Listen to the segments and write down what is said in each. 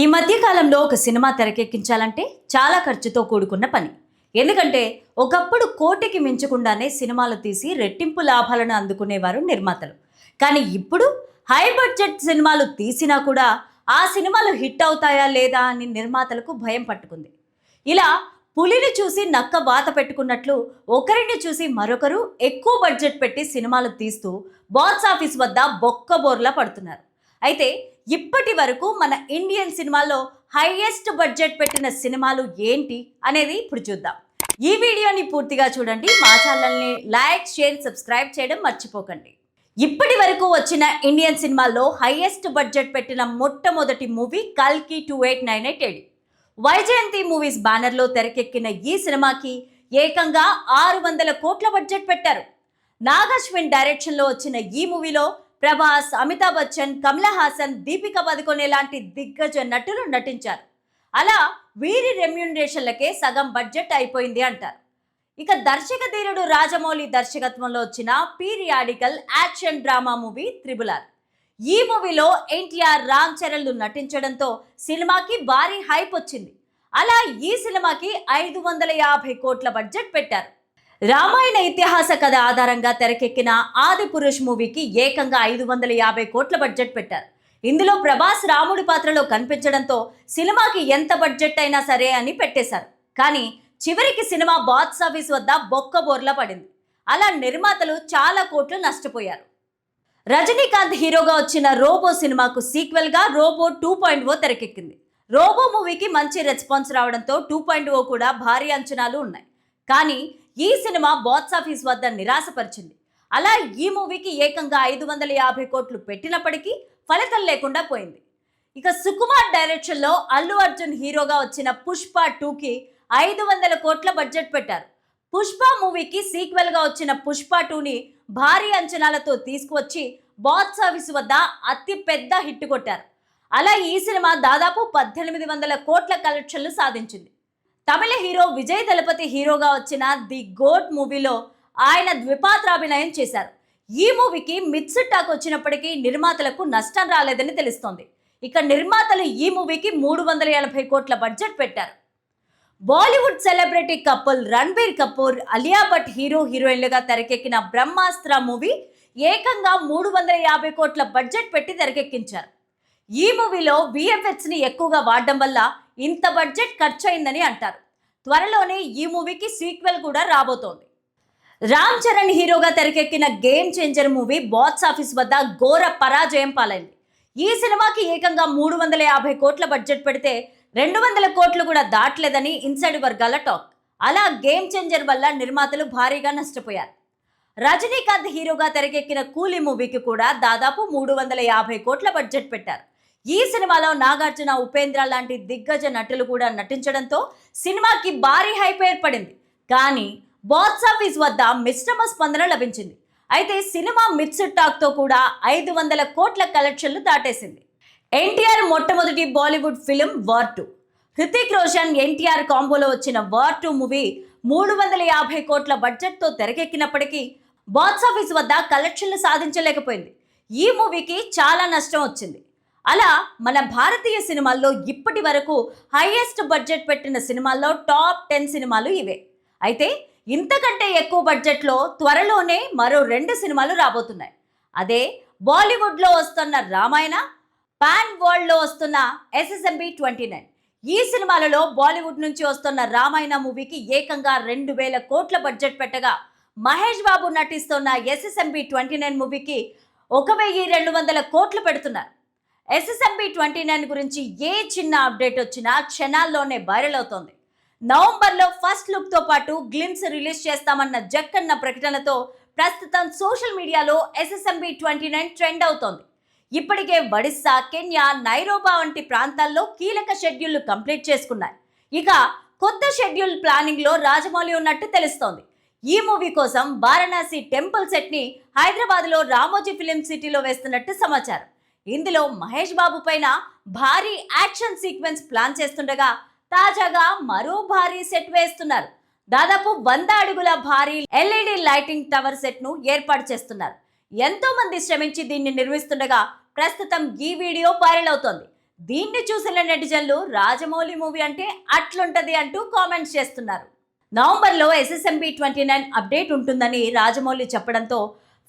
ఈ మధ్య కాలంలో ఒక సినిమా తెరకెక్కించాలంటే చాలా ఖర్చుతో కూడుకున్న పని. ఎందుకంటే ఒకప్పుడు కోటికి మించకుండానే సినిమాలు తీసి రెట్టింపు లాభాలను అందుకునేవారు నిర్మాతలు. కానీ ఇప్పుడు హై బడ్జెట్ సినిమాలు తీసినా కూడా ఆ సినిమాలు హిట్ అవుతాయా లేదా అని నిర్మాతలకు భయం పట్టుకుంది. ఇలా పులిని చూసి నక్క వాత పెట్టుకున్నట్లు ఒకరిని చూసి మరొకరు ఎక్కువ బడ్జెట్ పెట్టి సినిమాలు తీస్తూ బాక్స్ ఆఫీస్ వద్ద బొక్క బోర్లా పడుతున్నారు. అయితే ఇప్పటి వరకు మన ఇండియన్ సినిమాల్లో హైయెస్ట్ బడ్జెట్ పెట్టిన సినిమాలు ఏంటి అనేది ఇప్పుడు చూద్దాం. ఈ వీడియోని పూర్తిగా చూడండి. మా ఛానల్ని లైక్ షేర్ సబ్స్క్రైబ్ చేయడం మర్చిపోకండి. ఇప్పటి వరకు వచ్చిన ఇండియన్ సినిమాల్లో హైయెస్ట్ బడ్జెట్ పెట్టిన మొట్టమొదటి మూవీ కల్కి two eight nine eight eight Vyjayanthi movies బ్యానర్లో తెరకెక్కిన ఈ సినిమాకి ఏకంగా ఆరు వందల కోట్ల బడ్జెట్ పెట్టారు. నాగశ్విన్ డైరెక్షన్లో వచ్చిన ఈ మూవీలో ప్రభాస్ అమితాబ్ బచ్చన్ కమలా హాసన్ దీపిక పదుకొనే లాంటి దిగ్గజ నటులు నటించారు. అలా వీరి రెమ్యూనరేషన్లకే సగం బడ్జెట్ అయిపోయింది అంటారు. ఇక దర్శక ధీరుడు రాజమౌళి దర్శకత్వంలో వచ్చిన periodical action drama movie triple R. ఈ మూవీలో ఎన్టీఆర్ రామ్ చరణ్లు నటించడంతో సినిమాకి భారీ హైప్ వచ్చింది. అలా ఈ సినిమాకి ఐదు వందల యాభై కోట్ల బడ్జెట్ పెట్టారు. రామాయణ ఇతిహాస కథ ఆధారంగా తెరకెక్కిన ఆది పురుష్ మూవీకి ఏకంగా ఐదు వందల యాభై కోట్ల బడ్జెట్ పెట్టారు. ఇందులో ప్రభాస్ రాముడి పాత్రలో కనిపించడంతో సినిమాకి ఎంత బడ్జెట్ అయినా సరే అని పెట్టేశారు. కానీ చివరికి సినిమా బాక్స్ ఆఫీస్ వద్ద బొక్క బోర్లా పడింది. అలా నిర్మాతలు చాలా కోట్లు నష్టపోయారు. రజనీకాంత్ హీరోగా వచ్చిన రోబో సినిమాకు సీక్వెల్గా రోబో టూ పాయింట్ ఓ తెరకెక్కింది. రోబో మూవీకి మంచి రెస్పాన్స్ రావడంతో టూ పాయింట్ ఓ కూడా భారీ అంచనాలు ఉన్నాయి. కానీ ఈ సినిమా బాక్స్ ఆఫీస్ వద్ద నిరాశపరిచింది. అలా ఈ మూవీకి ఏకంగా ఐదు వందల యాభై కోట్లు పెట్టినప్పటికీ ఫలితం లేకుండా పోయింది. ఇక సుకుమార్ డైరెక్షన్లో అల్లు అర్జున్ హీరోగా వచ్చిన పుష్ప టూకి ఐదు వందల కోట్ల బడ్జెట్ పెట్టారు. పుష్ప మూవీకి సీక్వెల్గా వచ్చిన పుష్ప టూని భారీ అంచనాలతో తీసుకువచ్చి బాక్స్ ఆఫీస్ వద్ద అతి పెద్ద హిట్ కొట్టారు. అలా ఈ సినిమా దాదాపు పద్దెనిమిది వందల కోట్ల కలెక్షన్లు సాధించింది. తమిళ హీరో విజయ్ దళపతి హీరోగా వచ్చిన ది గోట్ మూవీలో ఆయన ద్విపాత్రాభినయం చేశారు. ఈ మూవీకి మిక్స్డ్ టాక్ వచ్చినప్పటికీ నిర్మాతలకు నష్టం రాలేదని తెలుస్తోంది. ఇక నిర్మాతలు ఈ మూవీకి మూడు వందల ఎనభై కోట్ల బడ్జెట్ పెట్టారు. Bollywood celebrity couple Ranbir Kapoor Alia Bhatt hero హీరోయిన్లుగా తెరకెక్కిన బ్రహ్మాస్త్ర మూవీ ఏకంగా మూడు వందల యాభై కోట్ల బడ్జెట్ పెట్టి తెరకెక్కించారు. ఈ మూవీలో విఎఫ్ఎక్స్ని ఎక్కువగా వాడడం వల్ల ఇంత బడ్జెట్ ఖర్చు అయిందని అంటారు. త్వరలోనే ఈ మూవీకి సీక్వెల్ కూడా రాబోతోంది. రామ్ చరణ్ హీరోగా తెరకెక్కిన game changer movie box office వద్ద ఘోర పరాజయం పాలైంది. ఈ సినిమాకి ఏకంగా మూడు వందల యాభై కోట్ల బడ్జెట్ పెడితే రెండు వందల కోట్లు కూడా దాటలేదని ఇన్సైడ్ వర్గాల టాక్. అలా గేమ్ చేంజర్ వల్ల నిర్మాతలు భారీగా నష్టపోయారు. రజనీకాంత్ హీరోగా తెరకెక్కిన కూలీ మూవీకి కూడా దాదాపు మూడు వందల యాభై కోట్ల బడ్జెట్ పెట్టారు. ఈ సినిమాలో నాగార్జున ఉపేంద్ర లాంటి దిగ్గజ నటులు కూడా నటించడంతో సినిమాకి భారీ హైప్ ఏర్పడింది. కానీ బాక్స్ ఆఫీస్ వద్ద మిశ్రమ స్పందన లభించింది. అయితే సినిమా మిక్స్డ్ టాక్తో కూడా ఐదు వందల కోట్ల కలెక్షన్లు దాటేసింది. ఎన్టీఆర్ మొట్టమొదటి Bollywood film war two. Hrithik Roshan NTR కాంబోలో వచ్చిన వార్ టూ మూవీ మూడు వందల యాభై కోట్ల బడ్జెట్తో తెరకెక్కినప్పటికీ బాక్స్ ఆఫీస్ వద్ద కలెక్షన్లు సాధించలేకపోయింది. ఈ మూవీకి చాలా నష్టం వచ్చింది. అలా మన భారతీయ సినిమాల్లో ఇప్పటి వరకు హైయెస్ట్ బడ్జెట్ పెట్టిన సినిమాల్లో టాప్ టెన్ సినిమాలు ఇవే. అయితే ఇంతకంటే ఎక్కువ బడ్జెట్లో త్వరలోనే మరో రెండు సినిమాలు రాబోతున్నాయి. అదే బాలీవుడ్లో వస్తున్న రామాయణ పాన్ వరల్డ్లో వస్తున్న ఎస్ఎస్ఎంబి ట్వంటీ నైన్. ఈ సినిమాలలో బాలీవుడ్ నుంచి వస్తున్న రామాయణ మూవీకి ఏకంగా రెండు వేల కోట్ల బడ్జెట్ పెట్టగా మహేష్ బాబు నటిస్తున్న ఎస్ఎస్ఎంబి ట్వంటీ నైన్ మూవీకి ఒక వెయ్యి రెండు వందల కోట్లు పెడుతున్నారు. ఎస్ఎస్ఎంబి ట్వంటీ నైన్ గురించి ఏ చిన్న అప్డేట్ వచ్చినా క్షణాల్లోనే వైరల్ అవుతోంది. నవంబర్లో ఫస్ట్ లుక్తో పాటు గ్లిమ్స్ రిలీజ్ చేస్తామన్న జక్కన్న ప్రకటనతో ప్రస్తుతం సోషల్ మీడియాలో ఎస్ఎస్ఎంబి ట్వంటీ నైన్ ట్రెండ్ అవుతోంది. ఇప్పటికే ఒడిస్సా కెన్యా నైరోబా వంటి ప్రాంతాల్లో కీలక షెడ్యూళ్ళు కంప్లీట్ చేసుకున్నాయి. ఇక కొత్త షెడ్యూల్ ప్లానింగ్లో రాజమౌళి ఉన్నట్టు తెలుస్తోంది. ఈ మూవీ కోసం వారణాసి టెంపుల్ సెట్ని హైదరాబాద్లో రామోజీ ఫిలిం సిటీలో వేస్తున్నట్టు సమాచారం. ఇందులో మహేష్ బాబు పైన భారీ యాక్షన్ సీక్వెన్స్ ప్లాన్ చేస్తుండగా తాజాగా మరో భారీ సెట్ వేస్తున్నారు. దాదాపు వంద అడుగుల భారీ ఎల్ఈడి లైటింగ్ టవర్ సెట్ను ఏర్పాటు చేస్తున్నారు. ఎంతో మంది శ్రమించి దీన్ని నిర్మిస్తుండగా ప్రస్తుతం ఈ వీడియో వైరల్ అవుతోంది. దీన్ని చూసిన నెటిజన్లు రాజమౌళి మూవీ అంటే అట్లుంటది అంటూ కామెంట్స్ చేస్తున్నారు. నవంబర్లో ఎస్ఎస్ఎంబి ట్వంటీ నైన్ అప్డేట్ ఉంటుందని రాజమౌళి చెప్పడంతో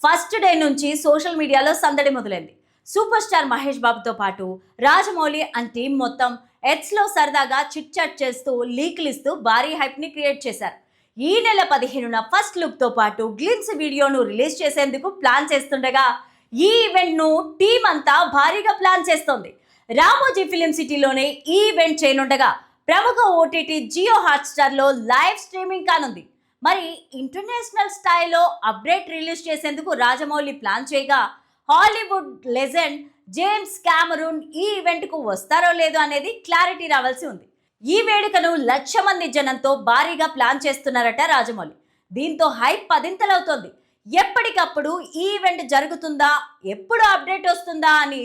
ఫస్ట్ డే నుంచి సోషల్ మీడియాలో సందడి మొదలైంది. సూపర్ స్టార్ మహేష్ బాబుతో పాటు రాజమౌళి అండ్ టీం మొత్తం ఎట్స్లో సరదాగా చిట్ చాట్ చేస్తూ లీక్లు ఇస్తూ భారీ హైప్ని క్రియేట్ చేశారు. ఈ నెల పదిహేనున ఫస్ట్ లుక్తో పాటు గ్లిమ్స్ వీడియోను రిలీజ్ చేసేందుకు ప్లాన్ చేస్తుండగా ఈ ఈవెంట్ను టీం అంతా భారీగా ప్లాన్ చేస్తోంది. రామోజీ ఫిలిం సిటీలోనే ఈ ఈవెంట్ చేయనుండగా ప్రముఖ ఓటీటీ జియో హాట్స్టార్లో లైవ్ స్ట్రీమింగ్ కానుంది. మరి ఇంటర్నేషనల్ స్థాయిలో అప్డేట్ రిలీజ్ చేసేందుకు రాజమౌళి ప్లాన్ చేయగా హాలీవుడ్ లెజెండ్ జేమ్స్ క్యామరూన్ ఈ ఈవెంట్కు వస్తారో లేదో అనేది క్లారిటీ రావాల్సి ఉంది. ఈ వేడుకను లక్ష మంది జనంతో భారీగా ప్లాన్ చేస్తున్నారట రాజమౌళి. దీంతో హైప్ పదింతలవుతోంది. ఎప్పటికప్పుడు ఈ ఈవెంట్ జరుగుతుందా ఎప్పుడు అప్డేట్ వస్తుందా అని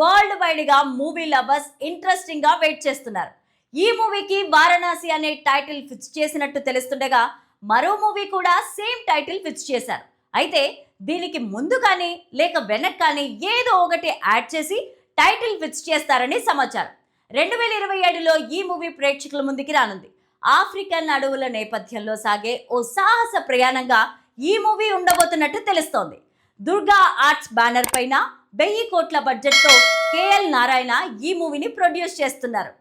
వరల్డ్ వైడ్గా మూవీ లవర్స్ ఇంట్రెస్టింగ్గా వెయిట్ చేస్తున్నారు. ఈ మూవీకి వారణాసి అనే టైటిల్ ఫిక్స్ చేసినట్టు తెలుస్తుండగా మరో మూవీ కూడా సేమ్ టైటిల్ ఫిక్స్ చేశారు. అయితే దీనికి ముందు కానీ లేక వెనక్ కానీ ఏదో ఒకటి యాడ్ చేసి టైటిల్ ఫిక్స్ చేస్తారని సమాచారం. రెండు వేల ఇరవై ఏడులో ఈ మూవీ ప్రేక్షకుల ముందుకి రానుంది. ఆఫ్రికన్ అడవుల నేపథ్యంలో సాగే ఓ సాహస ప్రయాణంగా ఈ మూవీ ఉండబోతున్నట్టు తెలుస్తోంది. దుర్గా ఆర్ట్స్ బ్యానర్ పైన వెయ్యి కోట్ల బడ్జెట్తో కేఎల్ నారాయణ ఈ మూవీని ప్రొడ్యూస్ చేస్తున్నారు.